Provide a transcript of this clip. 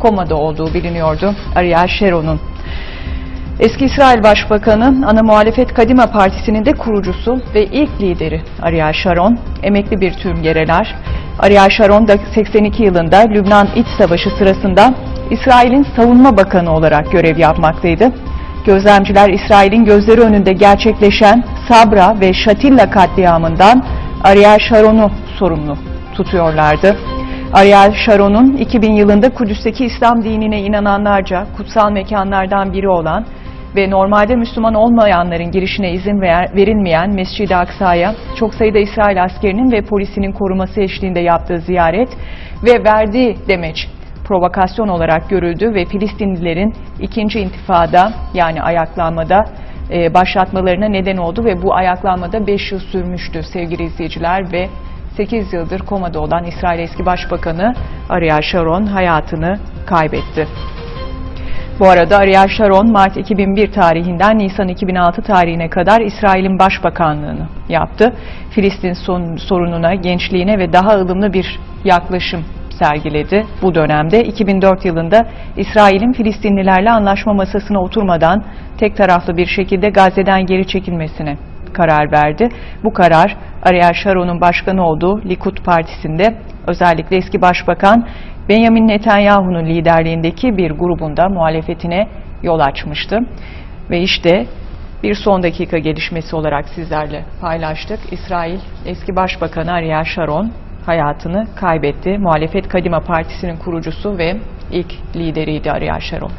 komada olduğu biliniyordu Ariel Sharon'un. Eski İsrail Başbakanı, ana muhalefet Kadima Partisi'nin de kurucusu ve ilk lideri Ariel Sharon, emekli bir tümgereler. Ariel Sharon da 82 yılında Lübnan İç Savaşı sırasında İsrail'in savunma bakanı olarak görev yapmaktaydı. Gözlemciler İsrail'in gözleri önünde gerçekleşen Sabra ve Şatilla katliamından Ariel Sharon'u sorumlu tutuyorlardı. Ariel Sharon'un 2000 yılında Kudüs'teki İslam dinine inananlarca kutsal mekanlardan biri olan ve normalde Müslüman olmayanların girişine izin ver- verilmeyen Mescid-i Aksa'ya çok sayıda İsrail askerinin ve polisinin koruması eşliğinde yaptığı ziyaret ve verdiği demeç provokasyon olarak görüldü ve Filistinlilerin ikinci intifada yani ayaklanmada e, başlatmalarına neden oldu ve bu ayaklanmada 5 yıl sürmüştü sevgili izleyiciler ve 8 yıldır komada olan İsrail eski başbakanı Ariel Sharon hayatını kaybetti. Bu arada Ariel Sharon Mart 2001 tarihinden Nisan 2006 tarihine kadar İsrail'in başbakanlığını yaptı. Filistin sorununa, gençliğine ve daha ılımlı bir yaklaşım sergiledi. Bu dönemde 2004 yılında İsrail'in Filistinlilerle anlaşma masasına oturmadan tek taraflı bir şekilde Gazze'den geri çekilmesine karar verdi. Bu karar Ariel Sharon'un başkanı olduğu Likud Partisi'nde özellikle eski başbakan Benjamin Netanyahu'nun liderliğindeki bir grubunda muhalefetine yol açmıştı. Ve işte bir son dakika gelişmesi olarak sizlerle paylaştık. İsrail eski başbakanı Ariel Sharon hayatını kaybetti. Muhalefet Kadima Partisi'nin kurucusu ve ilk lideriydi Ariel Sharon.